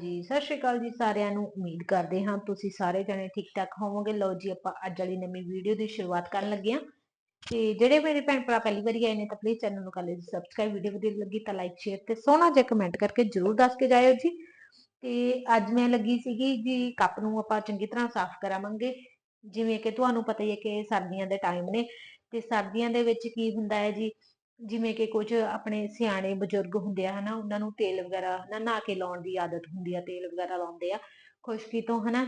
ਜੀ ਸਤਿ ਸ਼੍ਰੀ ਅਕਾਲ ਜੀ ਸਾਰਿਆਂ ਨੂੰ, ਉਮੀਦ ਕਰਦੇ ਹਾਂ ਤੁਸੀਂ ਸਾਰੇ ਜਣੇ ਠੀਕ ਠਾਕ ਹੋਵੋਗੇ। ਲਓ ਜੀ, ਆਪਾਂ ਅੱਜ ਵਾਲੀ ਨਵੀਂ ਵੀਡੀਓ ਦੀ ਸ਼ੁਰੂਆਤ ਕਰਨ ਲੱਗੇ ਹਾਂ। ਤੇ ਜਿਹੜੇ ਮੇਰੇ ਭੈਣ ਭਰਾ ਪਹਿਲੀ ਵਾਰੀ ਆਏ ਨੇ ਤਾਂ ਪਲੀਜ਼ ਚੈਨਲ ਨੂੰ ਕਰ ਲਿਓ ਸਬਸਕ੍ਰਾਈਬ ਵੀਡੀਓ ਵਧੀਆ ਲੱਗੀ ਤਾਂ ਲਾਈਕ ਸ਼ੇਅਰ ਤੇ ਸੋਹਣਾ ਜਿਹਾ ਕਮੈਂਟ ਕਰਕੇ ਜਰੂਰ ਦੱਸ ਕੇ ਜਾਇਓ ਜੀ। ਤੇ ਅੱਜ ਮੈਂ ਲੱਗੀ ਸੀਗੀ ਜੀ ਕੱਪ ਨੂੰ ਆਪਾਂ ਚੰਗੀ ਤਰ੍ਹਾਂ ਸਾਫ਼ ਕਰਾਵਾਂਗੇ। ਜਿਵੇਂ ਕਿ ਤੁਹਾਨੂੰ ਪਤਾ ਹੀ ਹੈ ਕਿ ਸਰਦੀਆਂ ਦੇ ਟਾਈਮ ਨੇ ਤੇ ਸਰਦੀਆਂ ਦੇ ਵਿੱਚ ਕੀ ਹੁੰਦਾ ਹੈ ਜੀ ਜਿਵੇਂ ਕਿ ਕੁਝ ਆਪਣੇ ਸਿਆਣੇ ਬਜ਼ੁਰਗ ਹੁੰਦੇ ਆ, ਹਨਾ, ਉਹਨਾਂ ਨੂੰ ਤੇਲ ਵਗੈਰਾ, ਹਨਾ, ਨਹਾ ਕੇ ਲਾਉਣ ਦੀ ਆਦਤ ਹੁੰਦੀ ਆ, ਤੇਲ ਵਗੈਰਾ ਲਾਉਂਦੇ ਆ, ਖੁਸ਼ਕੀ ਤੋਂ, ਹਨਾ।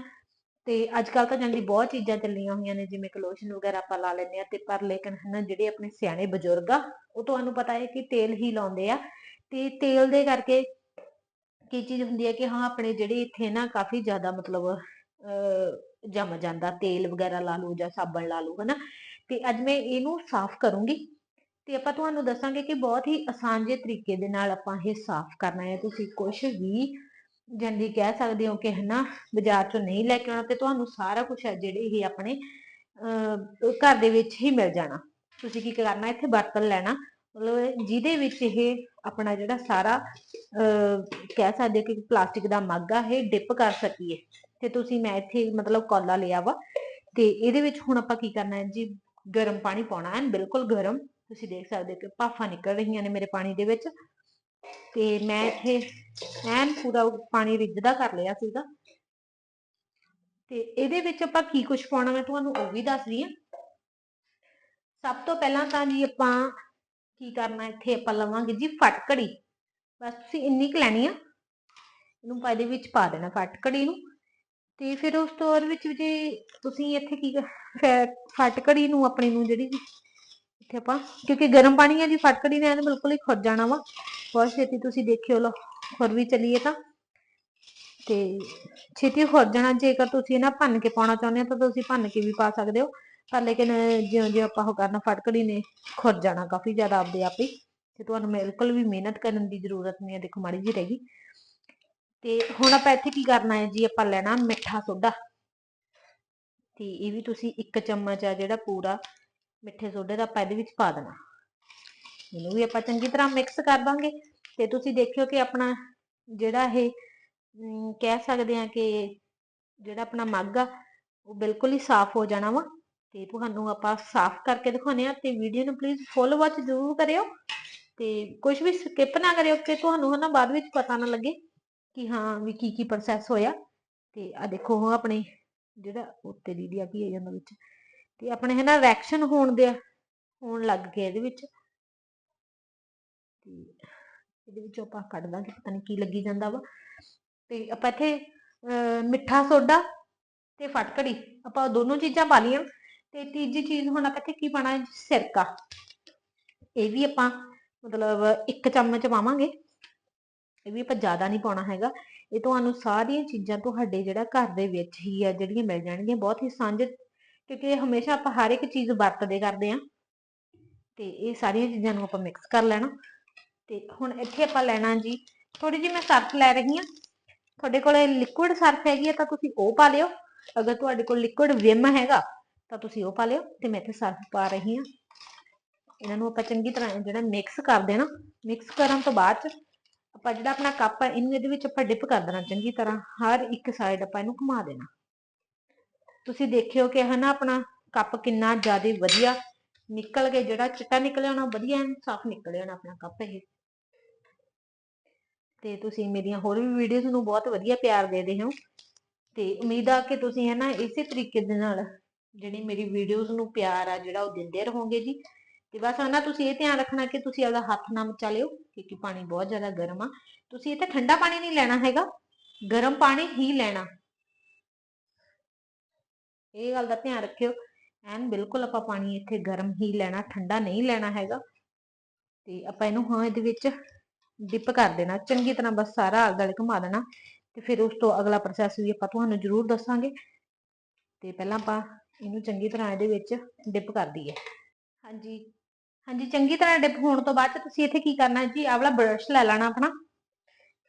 ਤੇ ਅੱਜ ਕੱਲ ਤਾਂ ਜਾਂਦੀ ਬਹੁਤ ਚੀਜ਼ਾਂ ਚੱਲੀਆਂ ਹੋਈਆਂ ਨੇ, ਜਿਵੇਂ ਕਲੋਸ਼ਨ ਵਗੈਰਾ ਆਪਾਂ ਲਾ ਲੈਂਦੇ ਆ ਤੇ ਪਰ ਲੇਕਿਨ, ਹਨਾ, ਜਿਹੜੇ ਆਪਣੇ ਸਿਆਣੇ ਬਜ਼ੁਰਗ ਆ, ਉਹ ਤੁਹਾਨੂੰ ਪਤਾ ਹੈ ਕਿ ਤੇਲ ਹੀ ਲਾਉਂਦੇ ਆ। ਤੇ ਤੇਲ ਦੇ ਕਰਕੇ ਕੀ ਚੀਜ਼ ਹੁੰਦੀ ਹੈ ਕਿ ਹਾਂ, ਆਪਣੇ ਜਿਹੜੇ ਇੱਥੇ ਨਾ ਕਾਫੀ ਜ਼ਿਆਦਾ ਮਤਲਬ ਜਮ ਜਾਂਦਾ, ਤੇਲ ਵਗੈਰਾ ਲਾ ਲਓ ਜਾਂ ਸਾਬਣ ਲਾ ਲਓ, ਹਨਾ। ਤੇ ਅੱਜ ਮੈਂ ਇਹਨੂੰ ਸਾਫ਼ ਕਰੂੰਗੀ। ਤੇ ਆਪਾਂ ਤੁਹਾਨੂੰ ਦੱਸਾਂਗੇ ਕਿ ਬਹੁਤ ਹੀ ਆਸਾਨ ਜੇ ਤਰੀਕੇ ਦੇ ਨਾਲ ਆਪਾਂ ਇਹ ਸਾਫ਼ ਕਰਨਾ ਹੈ। ਤੁਸੀਂ ਕੁਝ ਵੀ ਜੰਦੀ ਕਹਿ ਸਕਦੇ ਹੋ ਕਿ ਹਨਾ, ਬਾਜ਼ਾਰ ਚੋਂ ਨਹੀਂ ਲੈ ਕੇ ਆਉਣਾ ਤੇ ਤੁਹਾਨੂੰ ਸਾਰਾ ਕੁਝ ਹੈ ਜਿਹੜੇ ਇਹ ਆਪਣੇ ਘਰ ਦੇ ਵਿੱਚ ਹੀ ਮਿਲ ਜਾਣਾ। ਤੁਸੀਂ ਕੀ ਕਰਨਾ, ਇੱਥੇ ਬਰਤਨ ਲੈਣਾ। ਮਤਲਬ ਜਿਹਦੇ ਵਿੱਚ ਇਹ ਆਪਣਾ ਜਿਹੜਾ ਸਾਰਾ ਕਹਿ ਸਕਦੇ ਕਿ ਪਲਾਸਟਿਕ ਦਾ ਮੱਗ ਆ, ਇਹ ਡਿਪ ਕਰ ਸਕੀਏ। ਤੇ ਤੁਸੀਂ ਮੈਂ ਇੱਥੇ ਮਤਲਬ ਕੌਲਾ ਲਿਆ ਵਾ। ਤੇ ਇਹਦੇ ਵਿੱਚ ਹੁਣ ਆਪਾਂ ਕੀ ਕਰਨਾ ਹੈ ਜੀ, ਗਰਮ ਪਾਣੀ ਪਾਉਣਾ ਹੈ। ਬਿਲਕੁਲ ਗਰਮ। ਤੁਸੀਂ ਦੇਖ ਸਕਦੇ ਹੋ ਕਿ ਭਾਫਾਂ ਨਿਕਲ ਰਹੀਆਂ ਨੇ ਮੇਰੇ ਪਾਣੀ ਦੇ ਵਿੱਚ ਤੇ ਮੈਂ ਇੱਥੇ ਐਨ ਪੂਰਾ ਪਾਣੀ ਰਿੱਝਦਾ ਕਰ ਲਿਆ ਸੀਗਾ। ਤੇ ਇਹਦੇ ਵਿੱਚ ਆਪਾਂ ਕੀ ਕੁਝ ਪਾਉਣਾ ਮੈਂ ਤੁਹਾਨੂੰ ਉਹ ਵੀ ਦੱਸਦੀ ਹਾਂ। ਸਭ ਤੋਂ ਪਹਿਲਾਂ ਤਾਂ ਜੀ ਆਪਾਂ ਕੀ ਕਰਨਾ ਇੱਥੇ ਆਪਾਂ ਲਵਾਂਗੇ ਜੀ ਫਟਕੜੀ ਬਸ ਤੁਸੀਂ ਇੰਨੀ ਕੁ ਲੈਣੀ ਆ। ਇਹਨੂੰ ਪਾ ਵਿੱਚ ਪਾ ਦੇਣਾ ਫਟਕੜੀ ਨੂੰ। ਤੇ ਫਿਰ ਉਸ ਤੋਂ ਬਾਅਦ ਵਿੱਚ ਜੀ ਤੁਸੀਂ ਇੱਥੇ ਕੀ ਫਟਕੜੀ ਨੂੰ ਆਪਣੇ ਨੂੰ ਜਿਹੜੀ ਇੱਥੇ ਆਪਾਂ, ਕਿਉਂਕਿ ਗਰਮ ਪਾਣੀ ਹੈ ਜੀ ਫਟਕੜੀ ਨੇ ਇਹਨੇ ਬਿਲਕੁਲ ਹੀ ਖੁਰ ਜਾਣਾ ਵਾ। ਬਹੁਤ ਛੇਤੀ ਤੁਸੀਂ ਦੇਖਿਓ ਲੋ ਖੁਰ ਵੀ ਚਲੀਏ ਤਾਂ। ਤੇ ਛੇਤੀ ਖੁਰ ਜਾਣਾ, ਜੇਕਰ ਤੁਸੀਂ ਇਹਨਾਂ ਭੰਨ ਕੇ ਪਾਉਣਾ ਚਾਹੁੰਦੇ ਹੋ, ਤਾਂ ਤੁਸੀਂ ਭੰਨ ਕੇ ਵੀ ਪਾ ਸਕਦੇ ਹੋ। ਪਰ ਲੇਕਿਨ ਜਿਉਂ ਜਿਉਂ ਆਪਾਂ ਉਹ ਕਰਨਾ ਫਟਕੜੀ ਨੇ, ਖੁਰ ਜਾਣਾ ਕਾਫੀ ਜ਼ਿਆਦਾ ਆਪਦੇ ਆਪ ਹੀ। ਤੇ ਤੁਹਾਨੂੰ ਬਿਲਕੁਲ ਵੀ ਮਿਹਨਤ ਕਰਨ ਦੀ ਜ਼ਰੂਰਤ ਨਹੀਂ ਹੈ, ਦੇਖੋ ਮਾੜੀ ਜੀ ਰਹੀ ਤੇ ਹੁਣ ਆਪਾਂ ਇੱਥੇ ਕੀ ਕਰਨਾ ਹੈ ਜੀ? ਆਪਾਂ ਲੈਣਾ ਮਿੱਠਾ ਸੋਡਾ। ਤੇ ਇਹ ਵੀ ਤੁਸੀਂ ਇੱਕ ਚਮਚ ਆ ਜਿਹੜਾ ਪੂਰਾ ਮਿੱਠੇ ਸੋਡੇ ਦਾ ਆਪਾਂ ਇਹਦੇ ਵਿੱਚ ਪਾ ਦੇਣਾ। ਇਹਨੂੰ ਵੀ ਆਪਾਂ ਚੰਗੀ ਤਰ੍ਹਾਂ ਮਿਕਸ ਕਰ ਦਾਂਗੇ। ਤੇ ਤੁਸੀਂ ਦੇਖਿਓ ਕਿ ਆਪਣਾ ਜਿਹੜਾ ਇਹ ਕਹਿ ਸਕਦੇ ਆ ਕਿ ਜਿਹੜਾ ਆਪਣਾ ਮੱਗ ਆ, ਉਹ ਬਿਲਕੁਲ ਹੀ ਸਾਫ਼ ਹੋ ਜਾਣਾ ਵਾ। ਤੇ ਤੁਹਾਨੂੰ ਆਪਾਂ ਸਾਫ਼ ਕਰਕੇ ਦਿਖਾਉਨੇ ਆ ਤੇ ਵੀਡੀਓ ਨੂੰ ਪਲੀਜ਼ ਫੁੱਲ ਵਾਚ ਜ਼ਰੂਰ ਕਰਿਓ। ਤੇ ਕੁਝ ਵੀ ਸਕਿਪ ਨਾ ਕਰਿਓ ਕਿ ਤੁਹਾਨੂੰ ਹਨਾ ਬਾਅਦ ਵਿੱਚ ਪਤਾ ਨਾ ਲੱਗੇ ਕਿ ਹਾਂ ਵੀ ਕੀ ਕੀ ਪ੍ਰੋਸੈਸ ਹੋਇਆ। ਤੇ ਆ ਦੇਖੋ ਉਹ ਆਪਣੇ ਜਿਹੜਾ ਉੱਤੇ ਦੀ ਦੀ ਆ ਕੀ ਹੈ ਜਾਂਦਾ ਵਿੱਚ। ਤੇ ਆਪਣੇ ਹੈ ਨਾ ਰਿਐਕਸ਼ਨ ਹੋਣ ਦੇ, ਹੋਣ ਲੱਗ ਗਏ ਇਹਦੇ ਵਿੱਚ। ਤੇ ਇਹਦੇ ਵਿੱਚੋਂ ਆਪਾਂ ਕੱਢ ਦਾਂਗੇ ਪਤਾ ਨਹੀਂ ਕੀ ਲੱਗੀ ਜਾਂਦਾ ਵਾ। ਤੇ ਆਪਾਂ ਇੱਥੇ ਮਿੱਠਾ ਸੋਡਾ ਤੇ ਫਟਕੜੀ, ਆਪਾਂ ਦੋਨੋਂ ਚੀਜ਼ਾਂ ਪਾ ਲਈਆਂ। ਤੇ ਤੀਜੀ ਚੀਜ਼ ਹੁਣ ਆਪਾਂ ਇੱਥੇ ਕੀ ਪਾਣਾ ਹੈ? ਸਿਰਕਾ। ਇਹ ਵੀ ਆਪਾਂ ਮਤਲਬ ਇੱਕ ਚਮਚ ਪਾਵਾਂਗੇ। ਇਹ ਵੀ ਆਪਾਂ ਜ਼ਿਆਦਾ ਨਹੀਂ ਪਾਉਣਾ ਹੈਗਾ। ਇਹ ਤੁਹਾਨੂੰ ਸਾਰੀਆਂ ਚੀਜ਼ਾਂ ਤੁਹਾਡੇ ਜਿਹੜਾ ਘਰ ਦੇ ਵਿੱਚ ਹੀ ਆ, ਜਿਹੜੀਆਂ ਮਿਲ ਜਾਣਗੀਆਂ, ਬਹੁਤ ਹੀ ਸਾਂਝੇ ਕਿਉਂਕਿ ਹਮੇਸ਼ਾ ਆਪਾਂ ਹਰ ਇੱਕ ਚੀਜ਼ ਵਰਤਦੇ ਕਰਦੇ ਆਂ ਤੇ ਇਹ ਸਾਰੀਆਂ ਚੀਜ਼ਾਂ ਨੂੰ ਆਪਾਂ ਮਿਕਸ ਕਰ ਲੈਣਾ। ਤੇ ਹੁਣ ਇੱਥੇ ਆਪਾਂ ਲੈਣਾ ਜੀ ਥੋੜੀ ਜਿਹੀ ਮੈਂ ਸਰਫ ਲੈ ਰਹੀ ਹਾਂ। ਤੁਹਾਡੇ ਕੋਲ ਲਿਕੁਇਡ ਸਰਫ ਹੈਗੀ ਹੈ ਤਾਂ ਤੁਸੀਂ ਉਹ ਪਾ ਲਿਓ। ਅਗਰ ਤੁਹਾਡੇ ਕੋਲ ਲਿਕੁਇਡ ਵਿਮ ਹੈਗਾ, ਤਾਂ ਤੁਸੀਂ ਉਹ ਪਾ ਲਿਓ ਤੇ ਮੈਂ ਇੱਥੇ ਸਰਫ ਪਾ ਰਹੀ ਹਾਂ। ਇਹਨਾਂ ਨੂੰ ਆਪਾਂ ਚੰਗੀ ਤਰ੍ਹਾਂ ਜਿਹੜਾ ਮਿਕਸ ਕਰ ਦੇਣਾ। ਮਿਕਸ ਕਰਨ ਤੋਂ ਬਾਅਦ ਚ ਆਪਾਂ ਜਿਹੜਾ ਆਪਣਾ ਕੱਪ ਹੈ ਇਹਨੂੰ ਇਹਦੇ ਵਿੱਚ ਆਪਾਂ ਡਿਪ ਕਰ ਦੇਣਾ ਚੰਗੀ ਤਰ੍ਹਾਂ। ਹਰ ਇੱਕ ਸਾਈਡ ਆਪਾਂ ਇਹਨੂੰ ਘੁਮਾ ਦੇਣਾ। ਤੁਸੀਂ ਦੇਖਿਓ ਕਿ ਹਨਾ ਆਪਣਾ ਕੱਪ ਕਿੰਨਾ ਜ਼ਿਆਦਾ ਵਧੀਆ ਨਿਕਲ ਕੇ ਜਿਹੜਾ ਚਿੱਟਾ ਨਿਕਲਿਆ ਹੋਣਾ ਵਧੀਆ ਸਾਫ਼ ਨਿਕਲਿਆ ਹੋਣਾ ਆਪਣਾ ਕੱਪ ਇਹ। ਤੇ ਤੁਸੀਂ ਮੇਰੀਆਂ ਹੋਰ ਵੀ ਵੀਡੀਓਜ਼ ਨੂੰ ਬਹੁਤ ਵਧੀਆ ਪਿਆਰ ਦੇ ਰਹੇ ਹੋ। ਤੇ ਉਮੀਦ ਆ ਕਿ ਤੁਸੀਂ ਹੈ ਨਾ ਇਸੇ ਤਰੀਕੇ ਦੇ ਨਾਲ ਜਿਹੜੀ ਮੇਰੀ ਵੀਡੀਓਜ਼ ਨੂੰ ਪਿਆਰ ਆ, ਜਿਹੜਾ ਉਹ ਦਿੰਦੇ ਰਹੋਗੇ ਜੀ। ਤੇ ਬਸ ਹਨਾ ਤੁਸੀਂ ਇਹ ਧਿਆਨ ਰੱਖਣਾ ਕਿ ਤੁਸੀਂ ਆਪਦਾ ਹੱਥ ਨਾ ਮਚਾ ਲਿਓ, ਕਿਉਂਕਿ ਪਾਣੀ ਬਹੁਤ ਜ਼ਿਆਦਾ ਗਰਮ ਆ। ਤੁਸੀਂ ਇਹ ਤੇ ਠੰਡਾ ਪਾਣੀ ਨਹੀਂ ਲੈਣਾ ਹੈਗਾ, ਗਰਮ ਪਾਣੀ ਹੀ ਲੈਣਾ। ਇਹ ਗੱਲ ਦਾ ਧਿਆਨ ਰੱਖਿਓ। ਐਨ ਬਿਲਕੁਲ ਆਪਾਂ ਪਾਣੀ ਇੱਥੇ ਗਰਮ ਹੀ ਲੈਣਾ, ਠੰਡਾ ਨਹੀਂ ਲੈਣਾ ਹੈਗਾ। ਤੇ ਆਪਾਂ ਇਹਨੂੰ ਹਾਂ ਇਹਦੇ ਵਿੱਚ ਡਿਪ ਕਰ ਦੇਣਾ। ਚੰਗੀ ਤਰ੍ਹਾਂ ਬਸ ਸਾਰਾ ਆਲੇ ਘੁਮਾ ਦੇਣਾ। ਤੇ ਫਿਰ ਉਸ ਤੋਂ ਅਗਲਾ ਪ੍ਰੋਸੈਸ ਵੀ ਆਪਾਂ ਤੁਹਾਨੂੰ ਜ਼ਰੂਰ ਦੱਸਾਂਗੇ। ਤੇ ਪਹਿਲਾਂ ਆਪਾਂ ਇਹਨੂੰ ਚੰਗੀ ਤਰ੍ਹਾਂ ਇਹਦੇ ਵਿੱਚ ਡਿਪ ਕਰ ਦਈਏ। ਹਾਂਜੀ। ਹਾਂਜੀ, ਚੰਗੀ ਤਰ੍ਹਾਂ ਡਿਪ ਹੋਣ ਤੋਂ ਬਾਅਦ ਤੁਸੀਂ ਇੱਥੇ ਕੀ ਕਰਨਾ ਜੀ? ਆਹ ਵਾਲਾ ਬਰਸ਼ ਲੈ ਲੈਣਾ ਆਪਣਾ।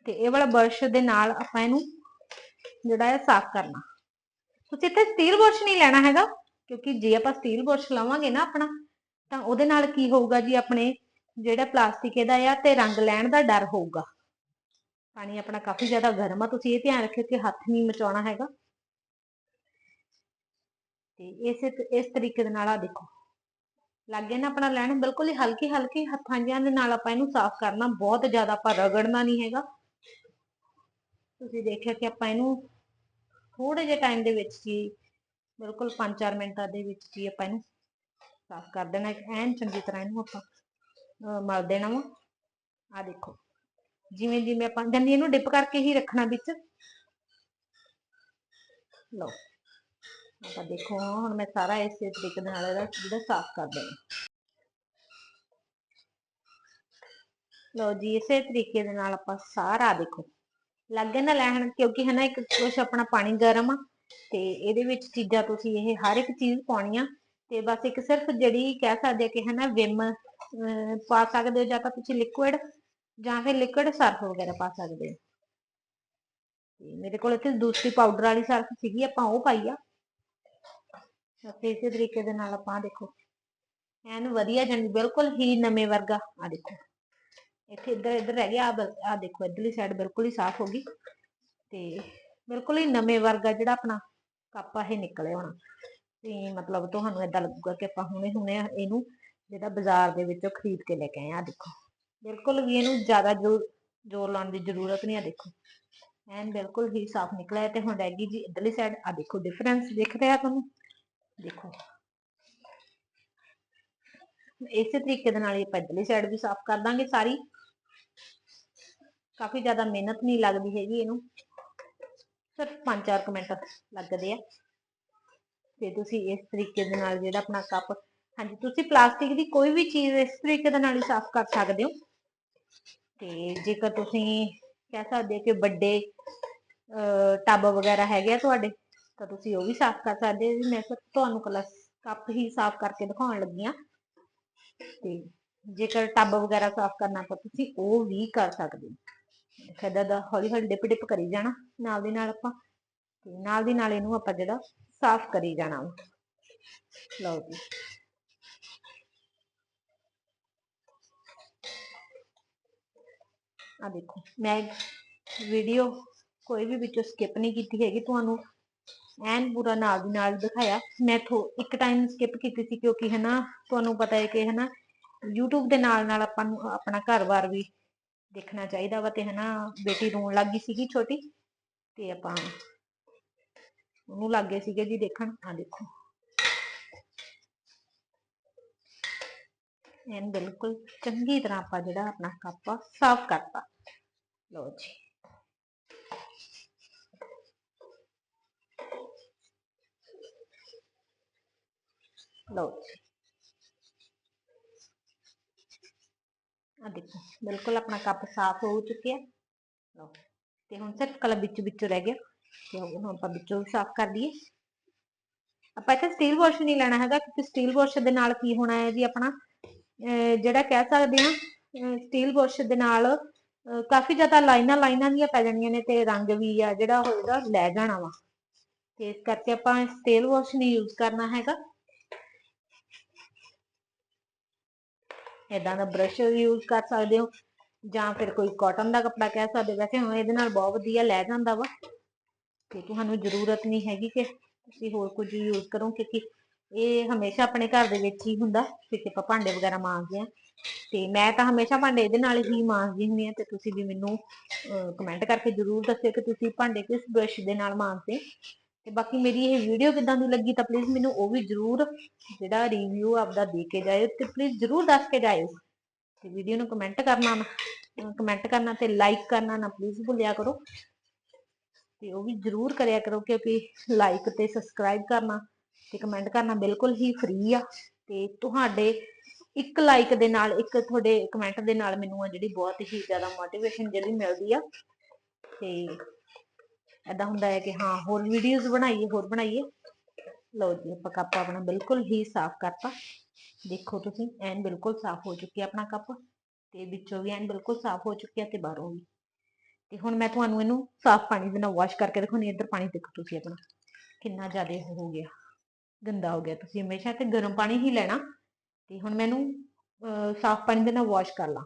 ਤੇ ਇਹ ਵਾਲਾ ਬਰਸ਼ ਦੇ ਨਾਲ ਆਪਾਂ ਇਹਨੂੰ ਜਿਹੜਾ ਹੈ ਸਾਫ਼ ਕਰਨਾ। ਤੁਸੀਂ ਇੱਥੇ ਸਟੀਲ ਬੁਰਸ਼ ਨਹੀਂ ਲੈਣਾ ਹੈਗਾ, ਕਿਉਂਕਿ ਜੇ ਆਪਾਂ ਸਟੀਲ ਬੁਰਸ਼ ਲਾਵਾਂਗੇ ਨਾ ਆਪਣਾ, ਤਾਂ ਉਹਦੇ ਨਾਲ ਕੀ ਹੋਊਗਾ ਜੀ ਆਪਣੇ ਜਿਹੜਾ ਪਲਾਸਟਿਕ ਇਹਦਾ ਆ ਤੇ ਰੰਗ ਲੈਣ ਦਾ ਡਰ ਹੋਊਗਾ। ਪਾਣੀ ਆਪਣਾ ਕਾਫੀ ਜ਼ਿਆਦਾ ਗਰਮ ਆ, ਤੁਸੀਂ ਇਹ ਧਿਆਨ ਰੱਖਿਓ ਕਿ ਹੱਥ ਨਹੀਂ ਮਚਾਉਣਾ ਹੈਗਾ। ਤੇ ਇਸੇ ਇਸ ਤਰੀਕੇ ਦੇ ਨਾਲ ਆ ਦੇਖੋ। ਲੱਗੇ ਨਾ ਆਪਣਾ ਲੈਣ, ਬਿਲਕੁਲ ਹੀ ਹਲਕੀ ਹਲਕੀ ਹੱਥਾਂ ਜਿਹਾਂ ਦੇ ਨਾਲ ਆਪਾਂ ਇਹਨੂੰ ਸਾਫ਼ ਕਰਨਾ, ਬਹੁਤ ਜ਼ਿਆਦਾ ਆਪਾਂ ਰਗੜਨਾ ਨਹੀਂ ਹੈਗਾ। ਤੁਸੀਂ ਦੇਖਿਆ ਕਿ ਆਪਾਂ ਇਹਨੂੰ ਥੋੜੇ ਜਿਹੇ ਟਾਈਮ ਦੇ ਵਿੱਚ ਹੀ, ਬਿਲਕੁਲ 5-4 ਮਿੰਟਾਂ ਦੇ ਵਿੱਚ ਹੀ ਆਪਾਂ ਇਹਨੂੰ ਸਾਫ਼ ਕਰ ਦੇਣਾ ਐਨ ਚੰਗੀ ਤਰ੍ਹਾਂ ਇਹਨੂੰ ਆਪਾਂ ਮਲ ਦੇਣਾ ਵਾ। ਆ ਦੇਖੋ, ਜਿਵੇਂ ਜਿਵੇਂ ਆਪਾਂ ਜੰਨੀ ਇਹਨੂੰ ਡਿਪ ਕਰਕੇ ਹੀ ਰੱਖਣਾ ਵਿੱਚ, ਲਓ, ਆਪਾਂ ਦੇਖੋ, ਹੁਣ ਮੈਂ ਸਾਰਾ ਇਸੇ ਤਰੀਕੇ ਦੇ ਨਾਲ ਇਹਦਾ ਜਿਹੜਾ ਸਾਫ਼ ਕਰ ਦੇਣਾ। ਲਓ ਜੀ, ਇਸੇ ਤਰੀਕੇ ਦੇ ਨਾਲ ਆਪਾਂ ਸਾਰਾ ਦੇਖੋ ਲੱਗੇ ਨਾ ਲੈਣ, ਕਿਉਂਕਿ ਹਨਾ ਇੱਕ ਕੁਛ ਆਪਣਾ ਪਾਣੀ ਗਰਮ ਆ, ਤੇ ਇਹਦੇ ਵਿੱਚ ਚੀਜ਼ਾਂ ਤੁਸੀਂ ਇਹ ਹਰ ਇੱਕ ਚੀਜ਼ ਪਾਉਣੀ ਆ ਤੇ ਬਸ ਇੱਕ ਸਿਰਫ ਜਿਹੜੀ ਕਹਿ ਸਕਦੇ ਆ ਕਿ ਹਨਾ ਵਿਮ ਪਾ ਸਕਦੇ ਹੋ ਜਾਂ ਤਾਂ ਤੁਸੀਂ ਲਿਕੁਇਡ ਜਾਂ ਫਿਰ ਲਿਕੁਇਡ ਸਰਫ ਵਗੈਰਾ ਪਾ ਸਕਦੇ ਹੋ। ਤੇ ਮੇਰੇ ਕੋਲ ਇੱਥੇ ਦੂਸਰੀ ਪਾਊਡਰ ਵਾਲੀ ਸਰਫ ਸੀਗੀ, ਆਪਾਂ ਉਹ ਪਾਈ ਆ। ਤੇ ਇਸੇ ਤਰੀਕੇ ਦੇ ਨਾਲ ਆਪਾਂ ਆਹ ਦੇਖੋ, ਐਨ ਵਧੀਆ ਜਾਨੀ ਬਿਲਕੁਲ ਹੀ ਨਵੇਂ ਵਰਗਾ ਆ ਦੇਖੋ। ਇੱਥੇ ਇੱਧਰ ਇੱਧਰ ਰਹਿ ਗਿਆ ਆ ਦੇਖੋ, ਇੱਧਰਲੀ ਸਾਈਡ ਬਿਲਕੁਲ ਹੀ ਸਾਫ਼ ਹੋ ਗਈ ਤੇ ਬਿਲਕੁਲ ਹੀ ਨਵੇਂ ਵਰਗਾ ਜਿਹੜਾ ਆਪਣਾ ਕੱਪ ਆ, ਇਹ ਨਿਕਲਿਆ ਹੋਣਾ। ਤੇ ਮਤਲਬ ਤੁਹਾਨੂੰ ਏਦਾਂ ਲੱਗੂਗਾ ਕਿ ਆਪਾਂ ਹੁਣੇ ਹੁਣੇ ਇਹਨੂੰ ਜਿਹੜਾ ਬਾਜ਼ਾਰ ਦੇ ਵਿੱਚੋਂ ਖਰੀਦ ਕੇ ਲੈ ਕੇ ਆਏ ਆ ਦੇਖੋ, ਬਿਲਕੁਲ ਵੀ ਇਹਨੂੰ ਜ਼ਿਆਦਾ ਜ਼ੋਰ ਲਾਉਣ ਦੀ ਜ਼ਰੂਰਤ ਨਹੀਂ ਆ, ਦੇਖੋ। ਐਨ ਬਿਲਕੁਲ ਹੀ ਸਾਫ਼ ਨਿਕਲਿਆ ਤੇ ਹੁਣ ਰਹਿ ਗਈ ਜੀ ਇੱਧਰਲੀ ਸਾਈਡ ਆ ਦੇਖੋ ਡਿਫਰੈਂਸ ਦਿਖ ਰਿਹਾ ਤੁਹਾਨੂੰ। ਦੇਖੋ। ਇਸੇ ਤਰੀਕੇ ਦੇ ਨਾਲ ਹੀ ਆਪਾਂ ਇੱਧਰਲੀ ਸਾਈਡ ਵੀ ਸਾਫ਼ ਕਰ ਦਾਂਗੇ ਸਾਰੀ। ਕਾਫੀ ਜ਼ਿਆਦਾ ਮਿਹਨਤ ਨਹੀਂ ਲੱਗਦੀ ਹੈਗੀ ਇਹਨੂੰ। ਸਿਰਫ 5-4 ਮਿੰਟ ਲੱਗਦੇ ਆ। ਤੇ ਤੁਸੀਂ ਇਸ ਤਰੀਕੇ ਦੇ ਨਾਲ ਜਿਹੜਾ ਆਪਣਾ ਕੱਪ, ਹਾਂਜੀ, ਤੁਸੀਂ ਪਲਾਸਟਿਕ ਦੀ ਕੋਈ ਵੀ ਚੀਜ਼ ਇਸ ਤਰੀਕੇ ਦੇ ਨਾਲ ਹੀ ਸਾਫ਼ ਕਰ ਸਕਦੇ ਹੋ। ਤੇ ਜੇਕਰ ਤੁਸੀਂ ਕਹਿ ਸਕਦੇ ਹੋ ਕਿ ਵੱਡੇ ਟੱਬ ਵਗੈਰਾ ਹੈਗੇ ਆ ਤੁਹਾਡੇ, ਤਾਂ ਤੁਸੀਂ ਉਹ ਵੀ ਸਾਫ਼ ਕਰ ਸਕਦੇ ਹੋ। ਮੈਂ ਸਿਰਫ ਤੁਹਾਨੂੰ ਕੱਲਾ ਕੱਪ ਹੀ ਸਾਫ਼ ਕਰਕੇ ਦਿਖਾਉਣ ਲੱਗੀ ਆ ਤੇ ਜੇਕਰ ਟੱਬ ਵਗੈਰਾ ਸਾਫ਼ ਕਰਨਾ ਤਾਂ ਤੁਸੀਂ ਉਹ ਵੀ ਕਰ ਸਕਦੇ ਹੋ। ਖੱਦਾ ਦਾ ਹੌਲੀ ਹੌਲੀ ਡਿਪ ਡਿਪ ਕਰੀ ਜਾਣਾ, ਨਾਲ ਦੀ ਨਾਲ ਆਪਾਂ, ਤੇ ਨਾਲ ਦੀ ਨਾਲ ਇਹਨੂੰ ਆਪਾਂ ਜਿਹੜਾ ਸਾਫ਼ ਕਰੀ ਜਾਣਾ ਲਓ ਜੀ। ਆ ਦੇਖੋ, ਮੈਂ ਵੀਡੀਓ ਕੋਈ ਵੀ ਵਿੱਚੋਂ ਸਕਿਪ ਨਹੀਂ ਕੀਤੀ ਹੈਗੀ, ਤੁਹਾਨੂੰ ਐਨ ਪੂਰਾ ਨਾਲ ਦੀ ਨਾਲ ਦਿਖਾਇਆ। ਮੈਂ ਇੱਕ ਟਾਈਮ ਸਕਿਪ ਕੀਤੀ ਸੀ ਕਿਉਂਕਿ ਹਨਾ, ਤੁਹਾਨੂੰ ਪਤਾ ਹੈ ਕਿ ਹਨਾ, YouTube ਦੇ ਨਾਲ ਨਾਲ ਆਪਾਂ ਨੂੰ ਆਪਣਾ ਘਰ-ਬਾਰ ਵੀ ਦੇਖਣਾ ਚਾਹੀਦਾ ਵਾ ਤੇ ਹਨਾ ਬੇਟੀ ਰੋਣ ਲੱਗ ਗਈ ਸੀਗੀ ਛੋਟੀ ਤੇ ਆਪਾਂ ਉਹਨੂੰ ਲੱਗ ਗਏ ਸੀਗੇ ਜੀ ਦੇਖਣ ਆ ਦੇਖੋ। ਐਨ ਬਿਲਕੁਲ ਚੰਗੀ ਤਰ੍ਹਾਂ ਆਪਾਂ ਜਿਹੜਾ ਆਪਣਾ ਕੱਪ ਆ ਸਾਫ਼ ਕਰਤਾ। ਲਓ ਜੀ। ਲਓ ਜੀ। ਆ ਦੇਖੋ, ਬਿਲਕੁਲ ਆਪਣਾ ਕੱਪ ਸਾਫ਼ ਹੋ ਚੁੱਕਿਆ। ਲਓ, ਤੇ ਹੁਣ ਸਿਰਫ ਕਲਾ ਵਿੱਚ ਵਿੱਚੋਂ ਰਹਿ ਗਿਆ। ਤੇ ਹੁਣ ਆਪਾਂ ਵਿੱਚੋਂ ਵੀ ਸਾਫ਼ ਕਰ ਲਈਏ। ਆਪਾਂ ਇੱਥੇ ਸਟੀਲ ਵਾਸ਼ ਨਹੀਂ ਲੈਣਾ ਹੈਗਾ, ਕਿਉਂਕਿ ਸਟੀਲ ਵਾਸ਼ ਦੇ ਨਾਲ ਕੀ ਹੋਣਾ ਹੈ ਜੀ ਆਪਣਾ, ਅਹ ਜਿਹੜਾ ਕਹਿ ਸਕਦੇ ਆ ਸਟੀਲ ਵਾਸ਼ ਦੇ ਨਾਲ ਕਾਫੀ ਜ਼ਿਆਦਾ ਲਾਈਨਾਂ ਲਾਈਨਾਂ ਦੀਆਂ ਪੈ ਜਾਣੀਆਂ ਨੇ ਤੇ ਰੰਗ ਵੀ ਆ ਜਿਹੜਾ ਹੋਏਗਾ ਲੈ ਜਾਣਾ ਵਾ। ਤੇ ਇਸ ਕਰਕੇ ਆਪਾਂ ਸਟੀਲ ਵਾਸ਼ ਨਹੀਂ ਯੂਜ਼ ਕਰਨਾ ਹੈਗਾ। ਇਦਾਂ ਦਾ ਬ੍ਰਸ਼ ਯੂਜ਼ ਕਰ ਸਕਦੇ ਹੋ ਜਾਂ ਫਿਰ ਕੋਈ ਕਾਟਨ ਦਾ ਕੱਪੜਾ ਕਹਿ ਸਕਦੇ ਵੈਸੇ ਹੁਣ ਇਹਦੇ ਨਾਲ ਬਹੁਤ ਵਧੀਆ ਲੈ ਜਾਂਦਾ ਵਾ ਤੇ ਤੁਹਾਨੂੰ ਜ਼ਰੂਰਤ ਨਹੀਂ ਹੈਗੀ ਕਿ ਤੁਸੀਂ ਹੋਰ ਕੁਝ ਯੂਜ਼ ਕਰੋ ਕਿਉਂਕਿ ਇਹ ਹਮੇਸ਼ਾ ਆਪਣੇ ਘਰ ਦੇ ਵਿੱਚ ਹੀ ਹੁੰਦਾ ਕਿਉਂਕਿ ਆਪਾਂ ਭਾਂਡੇ ਵਗੈਰਾ ਮਾਂਜਦੇ ਆ ਤੇ ਮੈਂ ਤਾਂ ਹਮੇਸ਼ਾ ਭਾਂਡੇ ਇਹਦੇ ਨਾਲ ਹੀ ਮਾਂਜਦੀ ਹੁੰਦੀ ਆ ਤੇ ਤੁਸੀਂ ਵੀ ਮੈਨੂੰ ਕਮੈਂਟ ਕਰਕੇ ਜ਼ਰੂਰ ਦੱਸਿਓ ਕਿ ਤੁਸੀਂ ਭਾਂਡੇ ਕਿਸ ਬ੍ਰਸ਼ ਦੇ ਨਾਲ ਮਾਂਜਦੇ ਤੇ ਬਾਕੀ ਮੇਰੀ ਇਹ ਵੀਡੀਓ ਕਿਦਾਂ ਦੀ ਲੱਗੀ ਤਾਂ ਪਲੀਜ਼ ਮੈਨੂੰ ਉਹ ਵੀ ਜ਼ਰੂਰ ਜਿਹੜਾ ਰਿਵਿਊ ਆਪਦਾ ਦੇ ਕੇ ਜਾਇਓ ਤੇ ਪਲੀਜ਼ ਜ਼ਰੂਰ ਦੱਸ ਕੇ ਜਾਇਓ। ਤੇ ਵੀਡੀਓ ਨੂੰ ਕਮੈਂਟ ਕਰਨਾ ਨਾ ਕਮੈਂਟ ਕਰਨਾ ਤੇ ਲਾਈਕ ਕਰਨਾ ਨਾ ਪਲੀਜ਼ ਭੁੱਲਿਆ ਕਰੋ। ਤੇ ਉਹ ਵੀ ਜ਼ਰੂਰ ਕਰਿਆ ਕਰੋ ਕਿਉਂਕਿ ਲਾਈਕ ਤੇ ਸਬਸਕ੍ਰਾਈਬ ਕਰਨਾ ਤੇ ਕਮੈਂਟ ਕਰਨਾ ਬਿਲਕੁਲ ਹੀ ਫ੍ਰੀ ਆ। ਤੇ ਤੁਹਾਡੇ ਇੱਕ ਲਾਈਕ ਦੇ ਨਾਲ, ਇੱਕ ਤੁਹਾਡੇ ਕਮੈਂਟ ਦੇ ਨਾਲ ਮੈਨੂੰ ਆ ਜਿਹੜੀ ਬਹੁਤ ਹੀ ਜ਼ਿਆਦਾ ਮੋਟੀਵੇਸ਼ਨ ਜਿਹੜੀ ਮਿਲਦੀ ਆ। ਤੇ ਐਦਾਂ ਹੁੰਦਾ ਹੈ ਕਿ ਹਾਂ, ਹੋਰ ਵੀਡੀਓਜ਼ ਬਣਾਈਏ, ਹੋਰ ਬਣਾਈਏ। ਲਓ ਜੀ, ਆਪਾਂ ਕੱਪ ਆਪਣਾ ਬਿਲਕੁਲ ਹੀ ਸਾਫ਼ ਕਰਤਾ। ਦੇਖੋ ਤੁਸੀਂ, ਐਨ ਬਿਲਕੁਲ ਸਾਫ਼ ਹੋ ਚੁੱਕਿਆ ਆਪਣਾ ਕੱਪ ਤੇ ਵਿੱਚੋਂ ਵੀ ਐਨ ਬਿਲਕੁਲ ਸਾਫ਼ ਹੋ ਚੁੱਕਿਆ ਤੇ ਬਾਹਰੋਂ ਵੀ। ਤੇ ਹੁਣ ਮੈਂ ਤੁਹਾਨੂੰ ਇਹਨੂੰ ਸਾਫ਼ ਪਾਣੀ ਦੇ ਨਾਲ ਵਾਸ਼ ਕਰਕੇ ਦੇਖੋ ਦਿਖਾਉਣੀ ਇੱਧਰ ਪਾਣੀ ਦੇਖੋ ਤੁਸੀਂ ਆਪਣਾ, ਕਿੰਨਾ ਜ਼ਿਆਦਾ ਹੋ ਗਿਆ, ਗੰਦਾ ਹੋ ਗਿਆ। ਤੁਸੀਂ ਹਮੇਸ਼ਾ ਤੇ ਗਰਮ ਪਾਣੀ ਹੀ ਲੈਣਾ। ਤੇ ਹੁਣ ਮੈਨੂੰ ਸਾਫ਼ ਪਾਣੀ ਦੇ ਨਾਲ ਵਾਸ਼ ਕਰ ਲਾਂ।